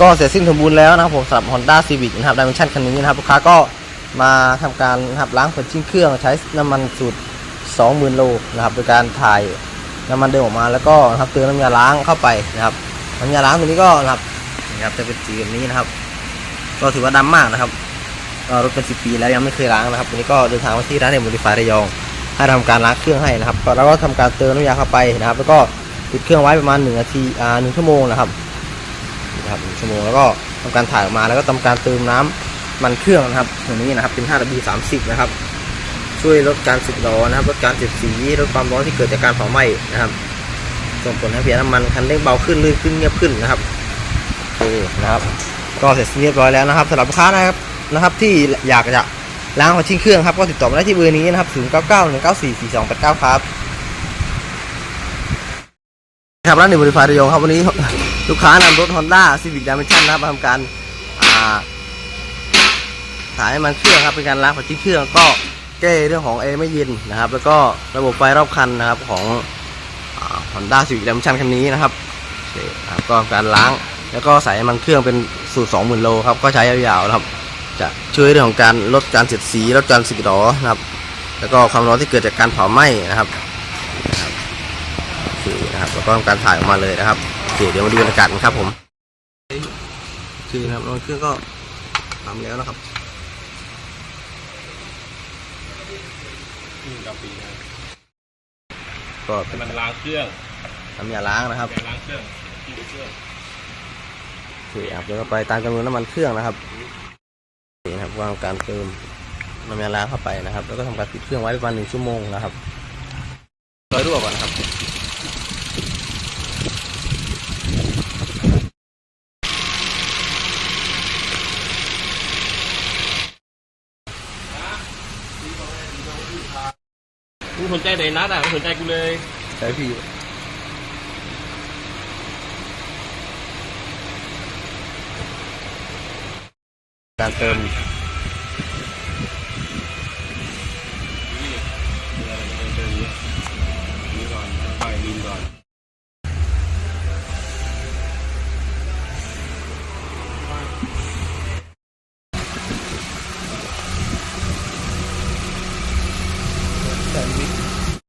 ก็เสร็จสิ้นสมบูรณ์แล้วนะครับผมสำหรับ Honda Civic นะครับดิเมนชันคันนี้นะครับลูกค้าก็มาทำการนะครับล้างผลชิ้นเครื่องใช้น้ำมันสูตร 20,000 โลนะครับโดยการถ่ายน้ำมันเดิมออกมาแล้วก็นะครับเติมน้ำยาล้างเข้าไปนะครับน้ำยาล้างตัวนี้ก็นะครับนะครับจะเป็นสีแบบนี้นะครับ ก็ถือว่าดำมากนะครับรถเป็น 10 ปีแล้วยังไม่เคยล้างนะครับวันนี้ก็เดินทางมาที่ร้านเดมอดิฟายระยองให้ทำการล้างเครื่องให้นะครับแล้วก็ทำการเติมน้ำยาเข้าไปนะครับ แล้วก็ปิดเครื่องไว้ประมาณ1นาทีอ่าหนึ่งชั่วโมงนะครับ นะครับหนึ่งชั่วโมงแล้วก็ทำการถ่ายออกมาแล้วก็ทำการเติมน้ำมันเครื่องนะครับตัวนี้นะครับเป็น 5W30 นะครับ ช่วยลดการสึกหรอนะครับลดการเสียดสีลดความร้อนที่เกิดจากการเผาไหม้นะครับส่งผลให้เพียน้ำมันคันเร่งเบาขึ้นลื่นขึ้นเงียบขึ้นนะครับโอเคนะครับ ก็เสร็จเรียบร้อยแล้วนะครับสำหรับลูกค้านะครับนะครับ ที่อยากจะล้างหัวชิ้นเครื่องครับก็ติดต่อมาได้ที่เบอร์นี้นะครับ0 9 9 1 9 4 4 2 8 9 ครับครับร้านหนึ่งบริษัทระยองครับวันนี้ ลูกค้านำรถ Honda Civic Dimension นะครับมาทำการอ่าถ่ายให้มันเครื่องครับเป็นการล้างหัวชิ้นเครื่องก็แก้เรื่องของแอไม่เย็นนะครับ แล้วก็ระบบไฟรอบคันนะครับของอ่า Honda Civic Dimension คันนี้นะครับครับก็การล้างแล้วก็ใส่มันเครื่องเป็นสูตร20,000โลครับก็ใช้ยาวๆนะครับ จะช่วยเรื่องของการลดการเสียดสีลดการสึกหรอนะครับ แล้วก็ความร้อนที่เกิดจากการเผาไหม้นะครับนะครับแล้วก็ทำการถ่ายออกมาเลยนะครับ เคเดี๋ยวมาดูบรรยากาศกันครับผมโอนะครับน้ำเครื่องก็ทำแล้วนะครับกับปีนะก็มันล้างเครื่องน้ำยาล้างนะครับล้างเครื่องเครื่องโอเคครับแล้วก็ไปตามจำนวนน้ำมันเครื่องนะครับโอเคนะครับวางการเติมน้ำยาล้างเข้าไปนะครับ แล้วก็ทำการปิดเครื่องไว้ประมาณหนึ่งชั่วโมงนะครับรอยรั่วก่อนนะครับ มึงสนใจไหนนัดอะไม่สนใจกูเลยใช่พี่การเติม